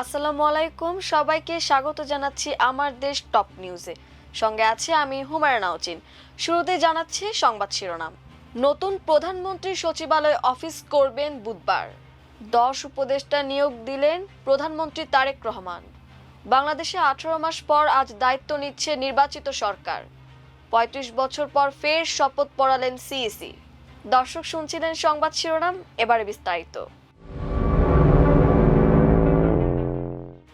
আসসালামু আলাইকুম। সবাইকে স্বাগত জানাচ্ছি আমার দেশ টপ নিউজে। সঙ্গে আছে আমি হুমায়রা নাওচিন। শুরুতে জানাচ্ছি সংবাদ শিরোনাম। নতুন প্রধানমন্ত্রী সচিবালয় অফিস করবেন বুধবার। দশ উপদেষ্টা নিয়োগ দিলেন প্রধানমন্ত্রী তারেক রহমান। বাংলাদেশে আঠারো মাস পর আজ দায়িত্ব নিচ্ছে নির্বাচিত সরকার। পঁয়ত্রিশ বছর পর ফের শপথ পড়ালেন সিইসি। দর্শক শুনছিলেন সংবাদ শিরোনাম, এবারে বিস্তারিত।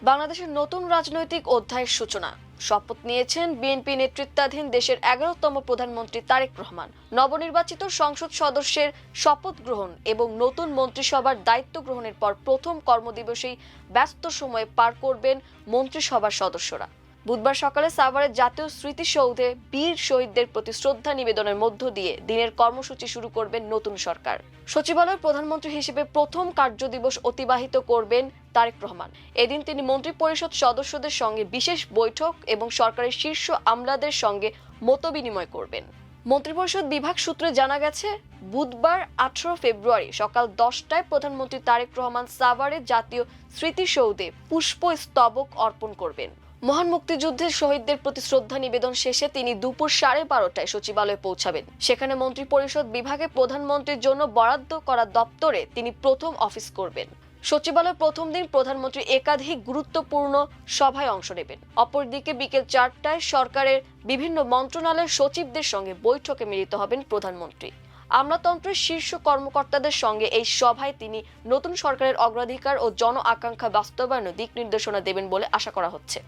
বাংলাদেশের নতুন রাজনৈতিক অধ্যায়ের সূচনা। শপথ নিয়েছেন বিএনপি নেতৃত্বাধীন দেশের এগারোতম প্রধানমন্ত্রী তারেক রহমান। নবনির্বাচিত সংসদ সদস্যের শপথ গ্রহণ এবং নতুন মন্ত্রিসভার দায়িত্ব গ্রহণের পর প্রথম কর্মদিবসেই ব্যস্ত সময়ে পার করবেন মন্ত্রিসভার সদস্যরা। বুধবার সকালে সাভারের জাতীয় স্মৃতিসৌধে বীর শহীদদের প্রতি শ্রদ্ধা নিবেদনের মধ্য দিয়ে দিনের কর্মসূচি শুরু করবেন নতুন সরকার। সচিবালয়ের প্রধানমন্ত্রী হিসেবে প্রথম কার্যদিবস অতিবাহিত করবেন তারেক রহমান। এদিন তিনি মন্ত্রী পরিষদ সদস্যদের সঙ্গে বিশেষ বৈঠক এবং সরকারের শীর্ষ আমলাদের সঙ্গে মতবিনিময় করবেন। মন্ত্রিপরিষদ বিভাগ সূত্রে জানা গেছে, বুধবার আঠারো ফেব্রুয়ারি সকাল দশটায় প্রধানমন্ত্রী তারেক রহমান সাভারের জাতীয় স্মৃতিসৌধে পুষ্প স্তবক অর্পণ করবেন। মহান মুক্তিযুদ্ধের শহীদদের প্রতি শ্রদ্ধা নিবেদন শেষে তিনি দুপুর সাড়ে বারোটায় সচিবালয়ে পৌঁছাবেন। সেখানে মন্ত্রী পরিষদ বিভাগে প্রধানমন্ত্রীর জন্য বরাদ্দ করা দপ্তরে তিনি প্রথম অফিস করবেন। সচিবালয় প্রথম দিন প্রধানমন্ত্রী একাধিক গুরুত্বপূর্ণ সভায় অংশ নেবেন। অপরদিকে বিকেল চারটায় সরকারের বিভিন্ন মন্ত্রণালয়ের সচিবদের সঙ্গে বৈঠকে মিলিত হবেন প্রধানমন্ত্রী। আমলাতন্ত্রের শীর্ষ কর্মকর্তাদের সঙ্গে এই সভায় তিনি নতুন সরকারের অগ্রাধিকার ও জন আকাঙ্ক্ষা বাস্তবায়নে দিক নির্দেশনা দেবেন বলে আশা করা হচ্ছে।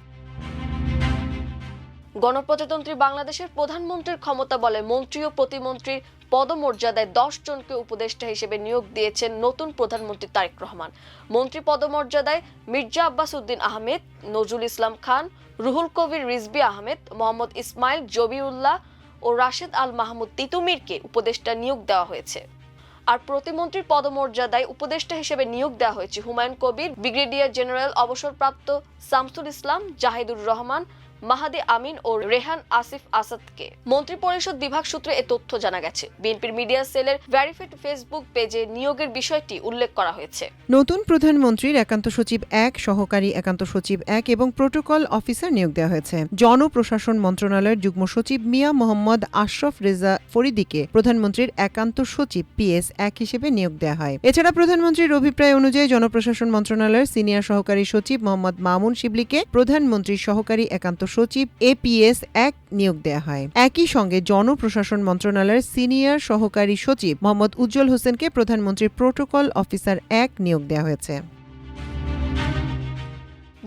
গণপ্রজাতন্ত্রী বাংলাদেশের প্রধানমন্ত্রীর ক্ষমতা বলে মন্ত্রী ও প্রতিমন্ত্রীর পদমর্যাদায় দশ জনকে উপদেষ্টা হিসেবে নিয়োগ দিয়েছেন নতুন প্রধানমন্ত্রী তারেক রহমান। মন্ত্রী পদমর্যাদায় মির্জা আব্বাস উদ্দিন আহমেদ, নজরুল ইসলাম খান, রুহুল কবির রিজবি আহমেদ, মোহাম্মদ ইসমাইল জবিউল্লাহ ও রাশেদ আল মাহমুদ তিতুমিরকে উপদেষ্টা নিয়োগ দেওয়া হয়েছে। আর প্রতিমন্ত্রীর পদমর্যাদায় উপদেষ্টা হিসেবে নিয়োগ দেওয়া হয়েছে হুমায়ুন কবির, ব্রিগেডিয়ার জেনারেল অবসরপ্রাপ্ত শামসুল ইসলাম, জাহিদুর রহমান মাহাদি আমিন ও রেহান আসিফ আসাদকে। মন্ত্রী পরিষদ বিভাগ সূত্রে এ তথ্য জানা গেছে। বিএনপির মিডিয়া সেলের ভ্যারিফাইড ফেসবুক পেজে নিয়োগের বিষয়টি উল্লেখ করা হয়েছে। নতুন প্রধানমন্ত্রীর একান্ত সচিব এক, সহকারী একান্ত সচিব এক এবং প্রোটোকল অফিসার নিয়োগ দেওয়া হয়েছে। জনপ্রশাসন মন্ত্রণালয়ের যুগ্ম সচিব মিয়া মোহাম্মদ আশরফ রেজা ফরিদিকে প্রধানমন্ত্রীর একান্ত সচিব পিএস এক হিসেবে নিয়োগ দেওয়া হয়। এছাড়া প্রধানমন্ত্রীর অভিপ্রায় অনুযায়ী জনপ্রশাসন মন্ত্রণালয়ের সিনিয়র সহকারী সচিব মোহাম্মদ মামুন শিবলিকে প্রধানমন্ত্রীর সহকারী একান্ত সচিব এপিএস এক নিয়োগ দেওয়া হয়। একই সঙ্গে জনপ্রশাসন মন্ত্রণালয়ের সিনিয়র সহকারী সচিব মোহাম্মদ উজ্জ্বল হোসেনকে প্রধানমন্ত্রীর প্রোটোকল অফিসার এক নিয়োগ দেওয়া হয়েছে।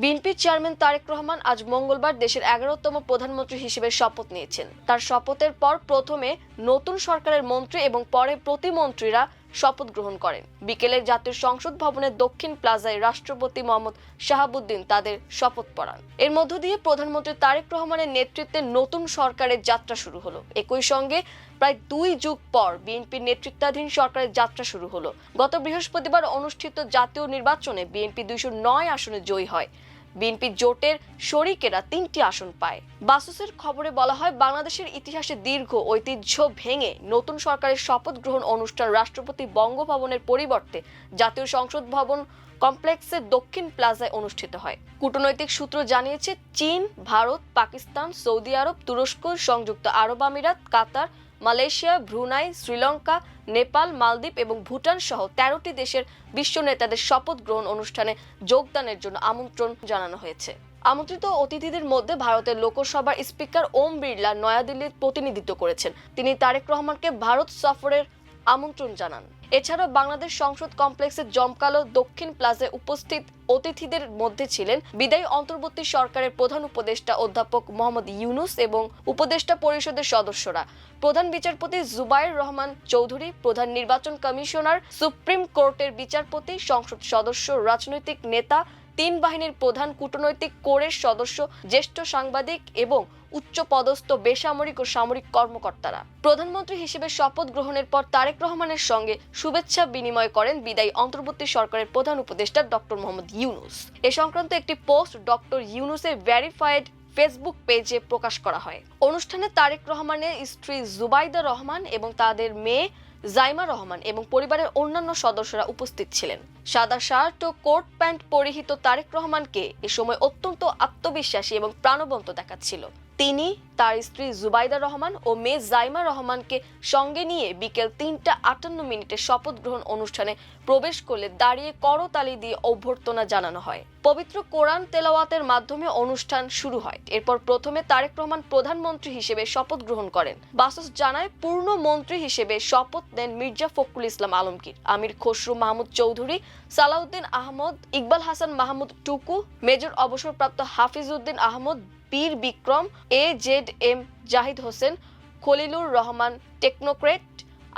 বিএনপির চেয়ারম্যান তারেক রহমান আজ মঙ্গলবার দেশের এগারোতম প্রধানমন্ত্রী হিসেবে শপথ নিয়েছেন। তার শপথের পর প্রথমে নতুন সরকারের মন্ত্রী এবং পরে প্রতিমন্ত্রীরা শপথ গ্রহণ করেন। বিকেলে জাতীয় সংসদ ভবনের দক্ষিণ প্লাজায় রাষ্ট্রপতি মোহাম্মদ শাহাবুদ্দিন তাদের শপথ পড়ান। এর মধ্য দিয়ে প্রধানমন্ত্রী তারেক রহমানের নেতৃত্বে নতুন সরকারের যাত্রা শুরু হলো। একই সঙ্গে প্রায় দুই যুগ পর বিএনপির নেতৃত্বাধীন সরকারের যাত্রা শুরু হলো। গত বৃহস্পতিবার অনুষ্ঠিত জাতীয় নির্বাচনে বিএনপি দুইশো নয় আসনে জয়ী হয়। বিএনপি জোটের শরিকেরা তিনটি আসন পায়। বাসুসের খবরে বলা হয়, বাংলাদেশের ইতিহাসে দীর্ঘ ঐতিহ্য ভেঙে নতুন সরকারের শপথ গ্রহণ অনুষ্ঠান রাষ্ট্রপতি বঙ্গভবনের পরিবর্তে জাতীয় সংসদ ভবন কমপ্লেক্সের দক্ষিণ প্লাজায় অনুষ্ঠিত হয়। কূটনৈতিক সূত্র জানিয়েছে, চীন, ভারত, পাকিস্তান, সৌদি আরব, তুরস্ক, সংযুক্ত আরব আমিরাত, Qatar Malaysia, Brunei, Sri Lanka, Nepal, মালদ্বীপ এবং ভুটান সহ তেরোটি দেশের বিশ্ব নেতাদের শপথ গ্রহণ অনুষ্ঠানে যোগদানের জন্য আমন্ত্রণ জানানো হয়েছে। আমন্ত্রিত অতিথিদের মধ্যে ভারতের লোকসভার স্পিকার ওম বিড়লা নয়াদিল্লির প্রতিনিধিত্ব করেছেন। তিনি তারেক রহমানকে ভারত সফরের আমন্ত্রণ জানান। এছাড়াও বাংলাদেশ সংসদ কমপ্লেক্সের জমকালো দক্ষিণ প্লাজায় উপস্থিত অতিথিদের মধ্যে ছিলেন বিদায়ী অন্তর্বর্তী সরকারের প্রধান উপদেষ্টা অধ্যাপক মোহাম্মদ ইউনুস এবং উপদেষ্টা পরিষদের সদস্যরা। প্রধান বিচারপতি জুবাইর রহমান চৌধুরী, প্রধান নির্বাচন কমিশনার, সুপ্রিম কোর্টের বিচারপতি, সংসদ সদস্য, রাজনৈতিক নেতা তিন বাহিনীর প্রধান কূটনৈতিক কোরের সদস্য, জ্যেষ্ঠ সাংবাদিক এবং উচ্চপদস্থ বেসামরিক ও সামরিক কর্মকর্তারা। প্রধানমন্ত্রী হিসেবে শপথ গ্রহণের পর তারেক রহমানের সঙ্গে শুভেচ্ছা বিনিময় করেন বিদায়ী অন্তর্বর্তী সরকারের প্রধান উপদেষ্টা ডক্টর মোহাম্মদ ইউনুস। এ সংক্রান্ত একটি পোস্ট ডক্টর ইউনুসের ভেরিফাইড ফেসবুক পেজে প্রকাশ করা হয়। অনুষ্ঠানে তারেক রহমানের স্ত্রী জুবাইদা রহমান এবং তাদের মেয়ে জাইমা রহমান এবং পরিবারের অন্যান্য সদস্যরা উপস্থিত ছিলেন। সাদা শার্ট ও কোট প্যান্ট পরিহিত তারেক রহমানকে এ সময় অত্যন্ত আত্মবিশ্বাসী এবং প্রাণবন্ত দেখাচ্ছিল। তিনি, তার স্ত্রী জুবাইদা রহমান ও মেয়ে জাইমা রহমানকে সঙ্গে নিয়ে বিকেল তিনটা আটান্ন মিনিটে শপথ গ্রহণ অনুষ্ঠানে প্রবেশ করলে দাঁড়িয়ে করতালি দিয়ে অভ্যর্থনা জানানো হয়। পবিত্র কোরআন তেলাওয়াতের মাধ্যমে অনুষ্ঠান শুরু হয়। এরপর প্রথমে তারেক রহমান প্রধানমন্ত্রী হিসেবে শপথ গ্রহণ করেন। বাসস জানায়, পূর্ণ মন্ত্রী হিসেবে শপথ নেন মির্জা ফখরুল ইসলাম আলমগীর। আমির খসরু মাহমুদ চৌধুরী, সালাউদ্দিন আহমদ, ইকবাল হাসান মাহমুদ টুকু, মেজর অবসরপ্রাপ্ত Hafizuddin Ahmed Bir Bikram, A Z M, Zahid Hossain, Khalilur Rahman, technocrat,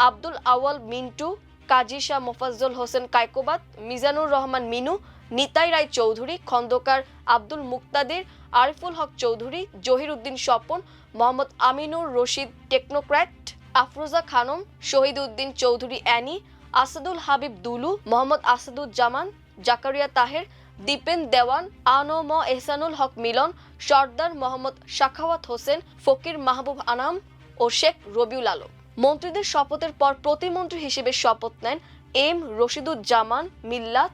Abdul Awal Mintu, Kazi Shah Mofazzal Hossain Kaikobad, Mizanur Rahman Minu, Nitai Roy Chowdhury, Khandaker Abdul Muktadir, Ariful Haque Chowdhury Zahir Uddin Swapan, Mohammad Aminur Rashid technocrat Afroza Khanam Shahid Uddin Chowdhury Annie, Asadul Habib Dulu, Mohammad Asaduzzaman, Zakaria Taher Dipen Dewan ANM Ehsanul Haque Milon, Sardar Mohammad Shakhawat Hossain, Fakir Mahbub Anam ও শেখ রবিউল আলম। মন্ত্রীদের শপথের পর প্রতিমন্ত্রী হিসেবে শপথ নেন M Rashiduzzaman Millat,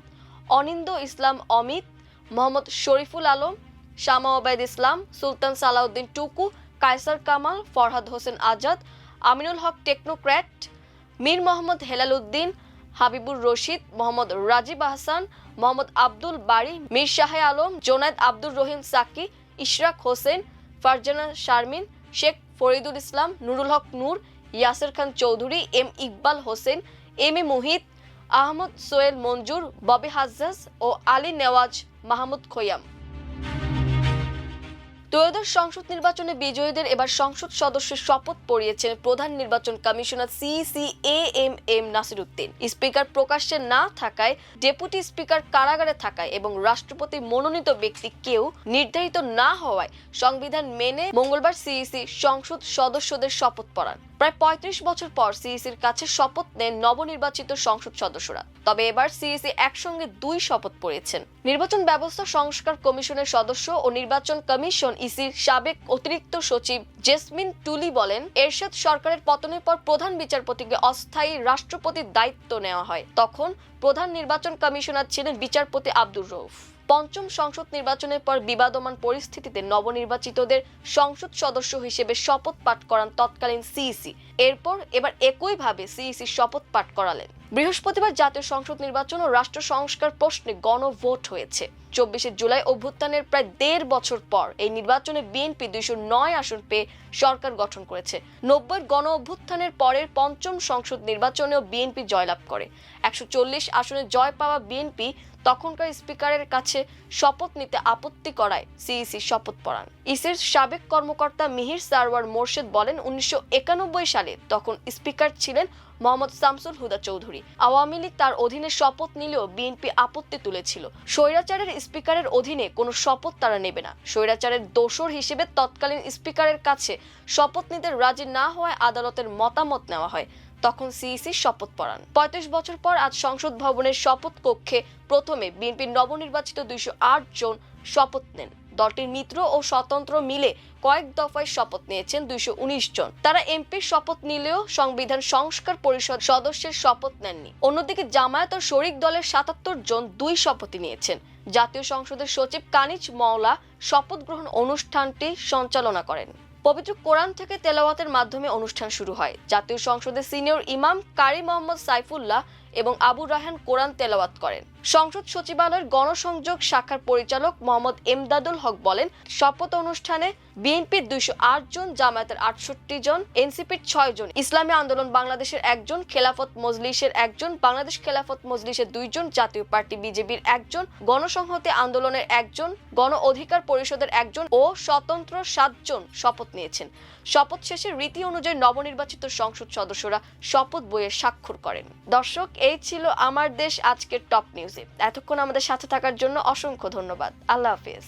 Anindya Islam Amit, Mohammad Shariful Alam, Shama Obaid Islam, Sultan Salauddin Tuku, Kaiser Kamal, Farhad Hossain Azad, Aminul Haque technocrat, Mir Mohammad Helal Uddin, Habibur Rashid, Mohammad Rajib Ahsan Mohammad Abdul Bari Mir Shahe Alam, Junaid Abdur Rahim Saki, Ishraque Hossain, Farzana Sharmin, Sheikh Faridul Islam, Nurul Haque Noor, Yasir Khan Chowdhury, M Iqbal Hossain, M A Muhith, Ahmed Sohel Manzur, Bobby Hajjaj ও আলী নেওয়াজ মাহমুদ খৈয়াম। ত্রয়োদশ সংসদ নির্বাচনে বিজয়ীদের এবার সংসদ সদস্যের শপথ পড়িয়েছেন প্রধান নির্বাচন commissioner CC A M M Nasiruddin. Speaker প্রকাশ্যে না থাকায়, ডেপুটি স্পিকার কারাগারে থাকায় এবং রাষ্ট্রপতি মনোনীত ব্যক্তি কেউ নির্ধারিত না হওয়ায় সংবিধান মেনে মঙ্গলবার সিইসি সংসদ সদস্যদের শপথ পড়ান। প্রায় পঁয়ত্রিশ বছর পর সিইসির কাছে শপথ নেন নবনির্বাচিত সংসদ সদস্যরা। তবে এবার সিইসি একসঙ্গে দুই শপথ পড়েছেন। নির্বাচন ব্যবস্থা সংস্কার কমিশনের সদস্য ও নির্বাচন কমিশন ইসির সাবেক অতিরিক্ত সচিব জেসমিন টুলি বলেন, এরশাদ সরকারের পতনের পর প্রধান বিচারপতিকে অস্থায়ী রাষ্ট্রপতির দায়িত্ব নেওয়া হয়। তখন প্রধান নির্বাচন কমিশনার ছিলেন বিচারপতি আব্দুর রৌফ পঞ্চম সংসদ নির্বাচনের পর বিবাদমান পরিস্থিতিতে নবনির্বাচিতদের সংসদ সদস্য হিসেবে শপথ পাঠ করান তৎকালীন সিইসি। এরপর এবার একইভাবে সিইসি শপথ পাঠ করালেন। বৃহস্পতিবার জাতীয় সংসদ নির্বাচন ও রাষ্ট্র সংস্কার প্রশ্নে গণভোট হয়েছে। চব্বিশে জুলাই অভ্যুত্থানের প্রায় দেড় বছর পর এই নির্বাচনে বিএনপি দুইশো নয় আসন পেয়ে সরকার গঠন করেছে। নব্বই গণ অভ্যুত্থানের পরের পঞ্চম সংসদ নির্বাচনেও বিএনপি জয়লাভ করে। একশো চল্লিশ আসনে জয় পাওয়া বিএনপি তখনকার স্পিকারের কাছে শপথ নিতে আপত্তি করায় সিইসি শপথ পড়ান ইসির সাবেক কর্মকর্তা মিহির সারওয়ার মোর্শেদ বলেন, উনিশশো একানব্বই সালে তখন স্পিকার ছিলেন মোহাম্মদ শামসুল হুদা চৌধুরী। আওয়ামী লীগ তার অধীনে শপথ নিলেও বিএনপি আপত্তি তুলেছিল। স্বৈরাচারের স্পিকারের অধীনে কোনো শপথ তারা নেবে না। স্বৈরাচারের দোসর হিসেবে তৎকালীন স্পিকারের কাছে শপথ নিতে রাজি না হওয়ায় আদালতের মতামত নেওয়া হয়। তখন সিইসি শপথ পড়ান পঁয়ত্রিশ বছর পর আজ সংসদ ভবনের শপথ কক্ষে প্রথমে বিএনপির নবনির্বাচিত দুইশ আট জন শপথ নেন। দলটির মিত্র ও স্বতন্ত্র মিলে কয়েক দফায় শপথ নিয়েছেন দুইশো উনিশ জন। তারা এমপির শপথ নিলেও সংবিধান সংস্কার পরিষদ সদস্যের শপথ নেননি। অন্যদিকে জামায়াত ও শরিক দলের সাতাত্তর জন দুই শপথই নিয়েছেন। জাতীয় সংসদের সচিব কানিজ মওলা শপথ গ্রহণ অনুষ্ঠানটি সঞ্চালনা করেন। পবিত্র কোরআন থেকে তেলাওয়াতের মাধ্যমে অনুষ্ঠান শুরু হয়। জাতীয় সংসদের সিনিয়র ইমাম কারি মোহাম্মদ সাইফুল্লাহ এবং আবু রাহান কোরআন তেলাওয়াত করেন। সংসদ সচিবালয়ের গণসংযোগ শাখার পরিচালক মোহাম্মদ এমদাদুল হক বলেন, শপথ অনুষ্ঠানে বিএনপির দুইশো আট জন, জামায়াতের আটষট্টি জন, এনসিপির ছয় জন, ইসলামী আন্দোলন বাংলাদেশের একজন খেলাফত মজলিসের একজন বাংলাদেশ খেলাফত মজলিসের দুইজন জাতীয় পার্টি বিজেপির একজন গণসংহতি আন্দোলনের একজন গণ অধিকার পরিষদের একজন ও স্বতন্ত্র সাতজন শপথ নিয়েছেন। শপথ শেষে রীতি অনুযায়ী নবনির্বাচিত সংসদ সদস্যরা শপথ বইয়ে স্বাক্ষর করেন। দর্শক, এই ছিল আমার দেশ আজকের টপ নিউজে। এতক্ষণ আমাদের সাথে থাকার জন্য অসংখ্য ধন্যবাদ। আল্লাহ হাফিজ।